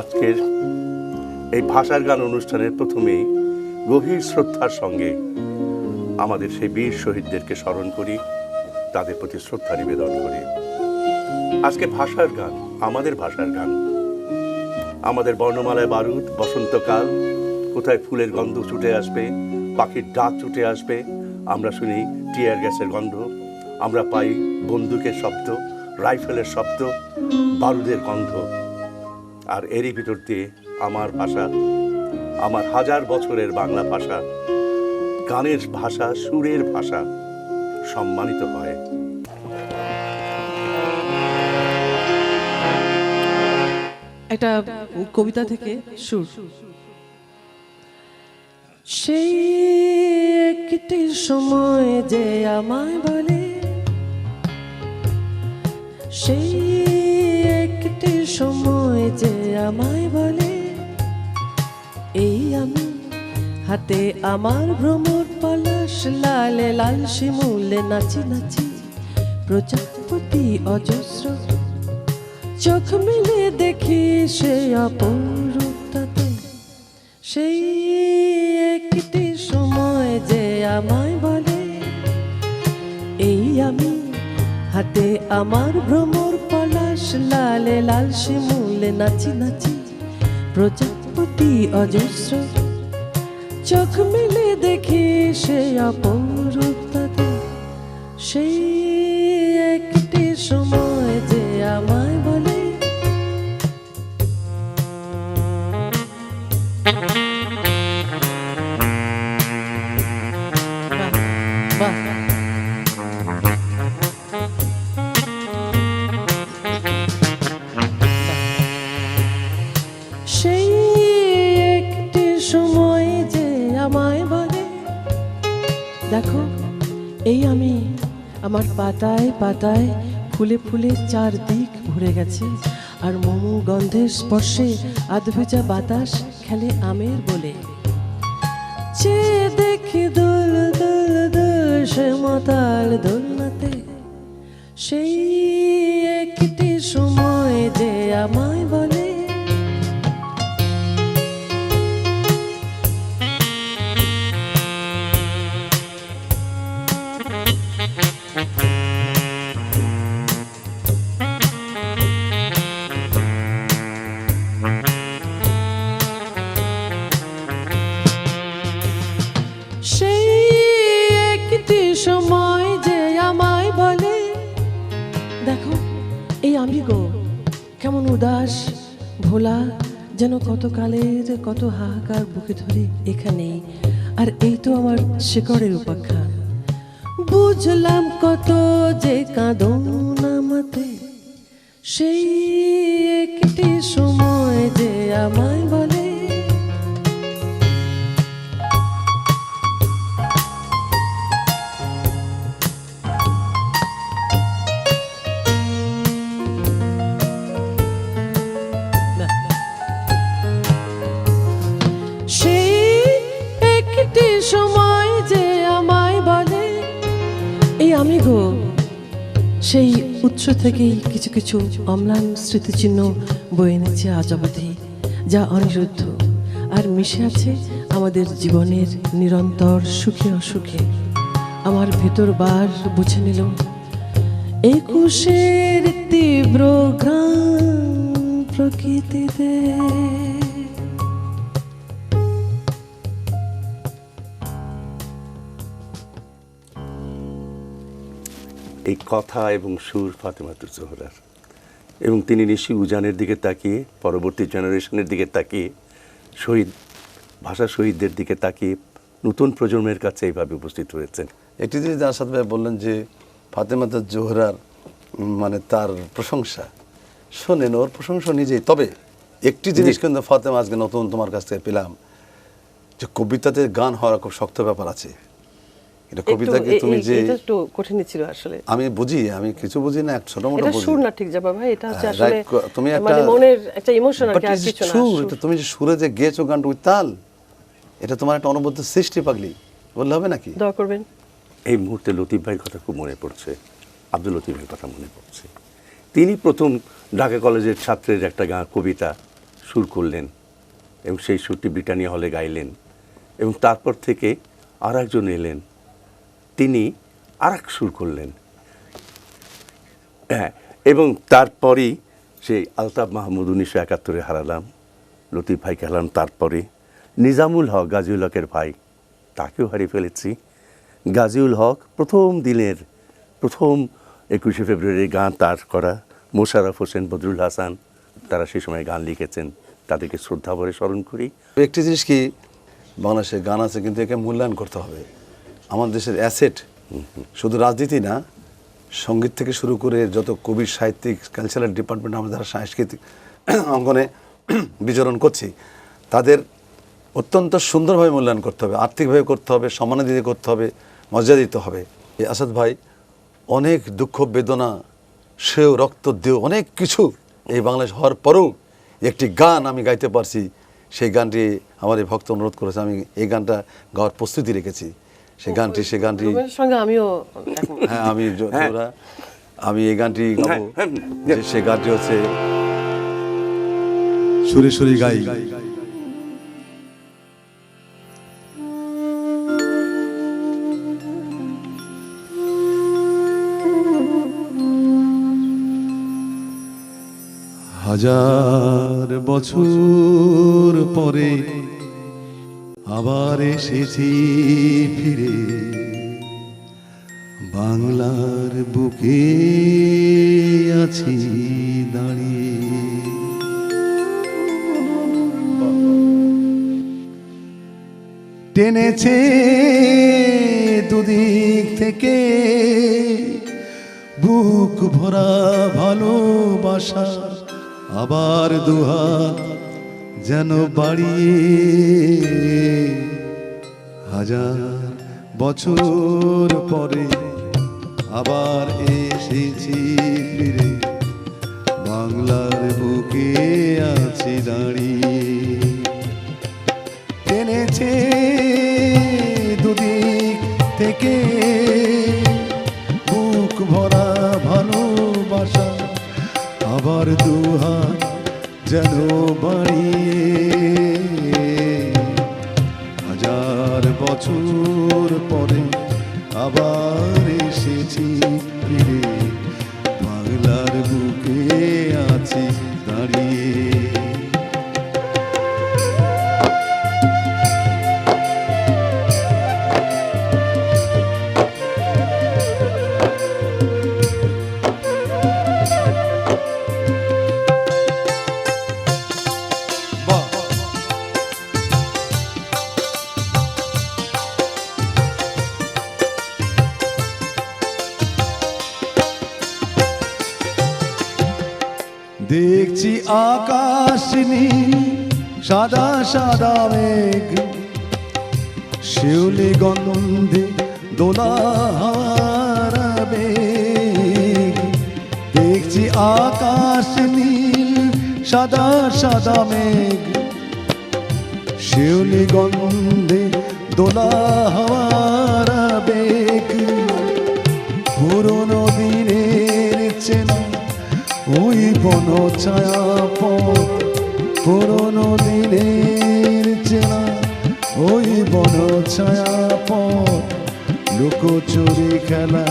আজকের এই ভাষার গান অনুষ্ঠানের প্রথমেই গভীর শ্রদ্ধার সঙ্গে আমাদের সেই বীর শহীদদেরকে স্মরণ করি, তাদের প্রতি শ্রদ্ধা নিবেদন করি। আজকে ভাষার গান, আমাদের ভাষার গান। আমাদের বর্ণমালায় বারুদ, বসন্তকাল, কোথায় ফুলের গন্ধ ছুটে আসবে, পাখির ডাক ছুটে আসবে, আমরা শুনি টিয়ার গ্যাসের গন্ধ, আমরা পাই বন্দুকের শব্দ, রাইফেলের শব্দ, বারুদের গন্ধ। আর এরই ভিতর দিয়ে আমার ভাষা, আমার হাজার বছরের বাংলা ভাষা, গানের ভাষা, সুরের ভাষা সম্মানিত হয়। একটা কবিতা থেকে সুর। সেই একটি সময় যে আমায় বলে, সেই একটি সময় যে আমায় বলে, এই আমি হাতে আমার ভ্রমর পলাশ, লালে লাল শিমুলে নাচি নাচি প্রজাপতি অজস্র। চোখ মেলে দেখি সে অপরূপতাতে, সেই একটি সময় যে আমায় বলে, এই আমি হাতে আমার ভ্রমর লালে লাল শিমুলে নাচি নাচি প্রজাপতি অজস্র। চোখ মেলে দেখে সে অপরূপতাতে সেই একটি সময় যে আমায় পাতায় ফুলে ফুলে চারদিক ভরে গেছে, আর মোমো গন্ধের স্পর্শে আধভেজা বাতাস খেলে আমের বলে। দেখি দোল দোল দোল সে মাতাল দোলনাতে, সেই একটি সময় যে আমায় বলে ভোলা যেন কত কালের কত হাহাকার বুকে ধরে এখানেই আর এই তো আমার শিকড়ের উপাখ্যান বুঝলাম কত যে আমাতে সেই একটি সময় যে আমায় উৎস থেকেই কিছু কিছু অম্লান স্মৃতিচিহ্ন বয়ে এনেছে আজ অবধি, যা অনিরুদ্ধ। আর মিশে আছে আমাদের জীবনের নিরন্তর সুখে অসুখে। আমার ভেতর বার বুঝে নিল, একুশের তীব্র ঘ্রাণ প্রকৃতিতে। এই কথা এবং সুর ফাতেমাতুর জোহরার। এবং তিনি নিশি উজানের দিকে তাকিয়ে পরবর্তী জেনারেশনের দিকে তাকিয়ে শহীদ ভাষা শহীদদের দিকে তাকিয়ে নতুন প্রজন্মের কাছে এইভাবে উপস্থিত হয়েছেন। একটি জিনিস আসাদ ভাই বললেন যে ফাতেমাতা জোহরার মানে তার প্রশংসা শোনেন ওর প্রশংসা নিজেই। তবে একটি জিনিস কিন্তু ফাতেমা আজকে নতুন তোমার কাছ থেকে পেলাম যে কবিতাতে গান হওয়ার খুব শক্ত ব্যাপার আছে। এটা কবিতাকে তুমি যে এটা একটু কঠিন ছিল আসলে। আমি বুঝি আমি কিছু বুঝি না এক ছোট মোটো এটা বুঝি। সুর না ঠিক যাবা ভাই এটা হচ্ছে আসলে তুমি মানে একটা- মনের একটা ইমোশন আর কিছু না সুর, সুর। এটা তুমি যে সুরে যে গেয়েছো গানটা ওই তাল এটা তোমার একটা সৃষ্টি পাগলি। বললে হবে নাকি? দোয়া করবেন। এই মুহূর্তে লতিফ ভাইয়ের কথা খুব মনে পড়ছে আব্দুল লতিফের কথা মনে পড়ছে। তিনি প্রথম ঢাকা কলেজের ছাত্রের একটা গান কবিতা সুর করলেন এবং সেই সুরটি ব্রিটানিয়া হলে গাইলেন এবং তারপর থেকে আর একজন এলেন। তিনি আর এক সুর করলেন। হ্যাঁ এবং তারপরেই সেই আলতাফ মাহমুদ উনিশশো একাত্তরে হারালাম, লতিফ ভাইকে হারালাম তারপরে। নিজামুল হক, গাজিউল হকের ভাই, তাকেও হারিয়ে ফেলেছি। গাজিউল হক প্রথম দিনের, প্রথম একুশে ফেব্রুয়ারি গান তার করা। মোশাররফ হোসেন, বদরুল হাসান, তারা সেই সময় গান লিখেছেন। তাদেরকে শ্রদ্ধা ভরে স্মরণ করি। একটি জিনিস কি, বাংলাদেশের গান আছে, কিন্তু একে মূল্যায়ন করতে হবে। আমাদের দেশের অ্যাসেট, শুধু রাজনীতি না, সংগীত থেকে শুরু করে যত কবি সাহিত্যিক কালচারাল ডিপার্টমেন্ট আমরা যারা সাংস্কৃতিক অঙ্গনে বিচরণ করছি, তাদের অত্যন্ত সুন্দরভাবে মূল্যায়ন করতে হবে, আর্থিকভাবে করতে হবে সম্মান দিতে করতে হবে, মর্যাদা দিতে হবে। এই আসাদ ভাই অনেক দুঃখ, বেদনা, সেও, রক্ত দেহ অনেক কিছু এই বাংলাদেশ হওয়ার পরেও একটি গান আমি গাইতে পারছি। সেই গানটি আমার এই ভক্ত অনুরোধ করেছে, আমি এই গানটা গাওয়ার প্রস্তুতি রেখেছি। সেই গানটি সেই গানটি সঙ্গে আমিও হ্যাঁ আমি হ্যাঁ। আমি এই গানটি গাবো হ্যাঁ, হ্যাঁ, যে সেই গানটি হচ্ছে সুরে সুরে গাই হাজার বছর পরে আবার এসেছি ফিরে। বাংলার বুকে আছি দাঁড়িয়ে। টেনেছে দুদিক থেকে বুক ভরা ভালোবাসা, আবার দুহাত যেন বাড়িয়ে হাজার বছর পরে আবার এসেছি ফিরে। বাংলার বুকে আছি দাঁড়িয়ে টেনেছে দুদিক থেকে বুক ভরা ভালোবাসা, আবার দুহা যেন বছর পরে আবার এসেছি ফিরে বাংলার বুকে আছি দাঁড়িয়ে দেখছি আকাশ নীল, সাদা সাদা মেঘ। শিউলি গন্ধে দোলা হাওয়ার বেগ দেখছি আকাশ নীল, সাদা সাদা মেঘ। শিউলি গন্ধে দোলা হাওয়ার বেগ পুরনো ওই বন ছায়া পথ, পুরনো দিনের চেনা। ওই বন ছায়া পথ লুকোচুরি খেলা,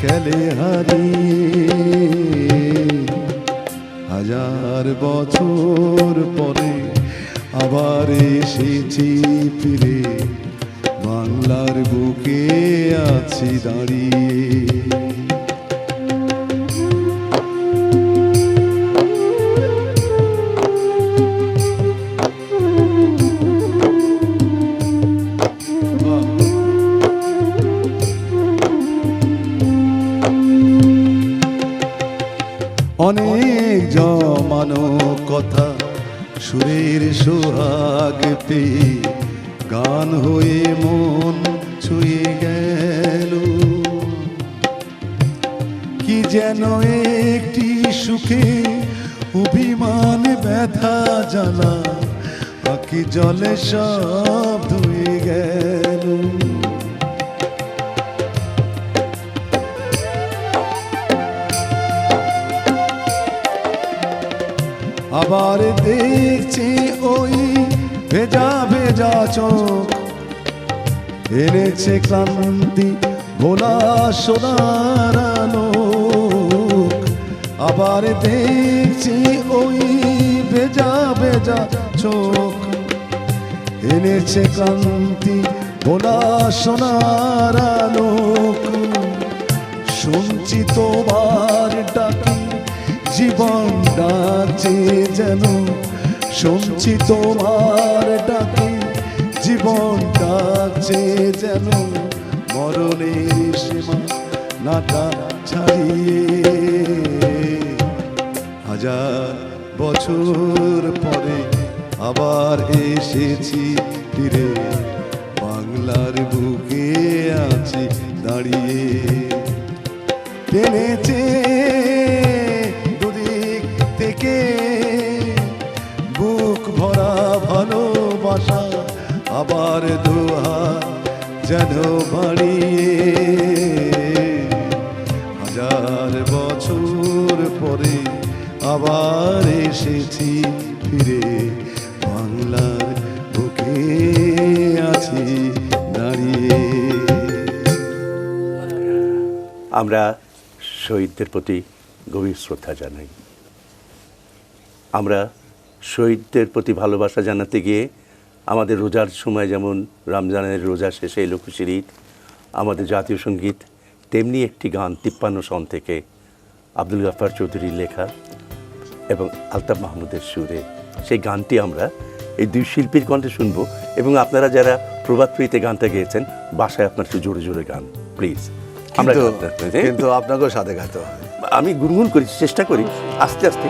খেলে হারিয়ে। হাজার বছর পরে আবার এসেছি ফিরে। বাংলার বুকে আছি দাঁড়িয়ে। পেয়ে গান হয়ে মন ছুঁয়ে গেল। কি যেন একটি সুখে অভিমান ব্যথা জ্বালা পাখি জলে সব ধুয়ে গেল। আবার দেখছি ওই ভেজা ভেজা চোখ। এনেছে ক্লান্তি, ভোলা, সোনার আবার দেখছি ওই ভেজা ভেজা চোখ। এনেছে ক্লান্তি, ভোলা, সোনার আলোক শুনছি তোমার ডাকি জীবন ডাকছে যেন শুনছি তোমার ডাকি জীবন ডাকছে যেন মরণের সীমা নাটা ছাড়িয়ে। হাজার বছর পরে আবার এসেছি ফিরে বাংলার বুকে আছি দাঁড়িয়ে। টেনেছে আবার দোহার যেন বাড়িয়ে হাজার বছর পরে আবার এসেছি ফিরে বাংলার বুকে আছি দাঁড়িয়ে। আমরা শহীদদের প্রতি গভীর শ্রদ্ধা জানাই। আমরা শহীদদের প্রতি ভালোবাসা জানাতে গিয়ে আমাদের রোজার সময় যেমন রমজানের রোজা শেষে এলো খুশির ঈদ আমাদের জাতীয় সংগীত তেমনি একটি গান তিপ্পান্ন সন থেকে আব্দুল গাফার চৌধুরীর লেখা এবং আলতাফ মাহমুদের সুরে। সেই গানটি আমরা এই দুই শিল্পীর কণ্ঠে শুনব এবং আপনারা যারা প্রভাত প্রীতে গানটা গেয়েছেন বাসায় আপনার একটু জোরে জোরে গান প্লিজ। আমরা কিন্তু কিন্তু আপনাকেও সাথে গাইতে হবে। আমি গুনগুন করি চেষ্টা করি আস্তে আস্তে।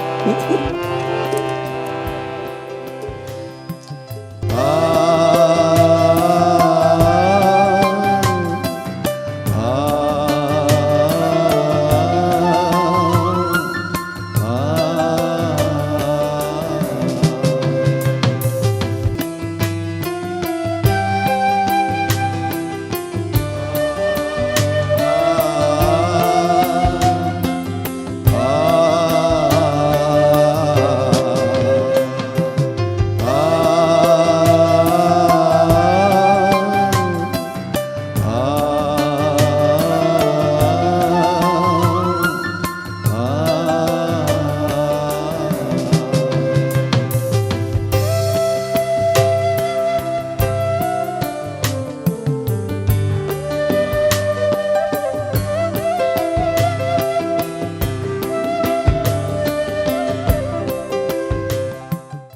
Ah.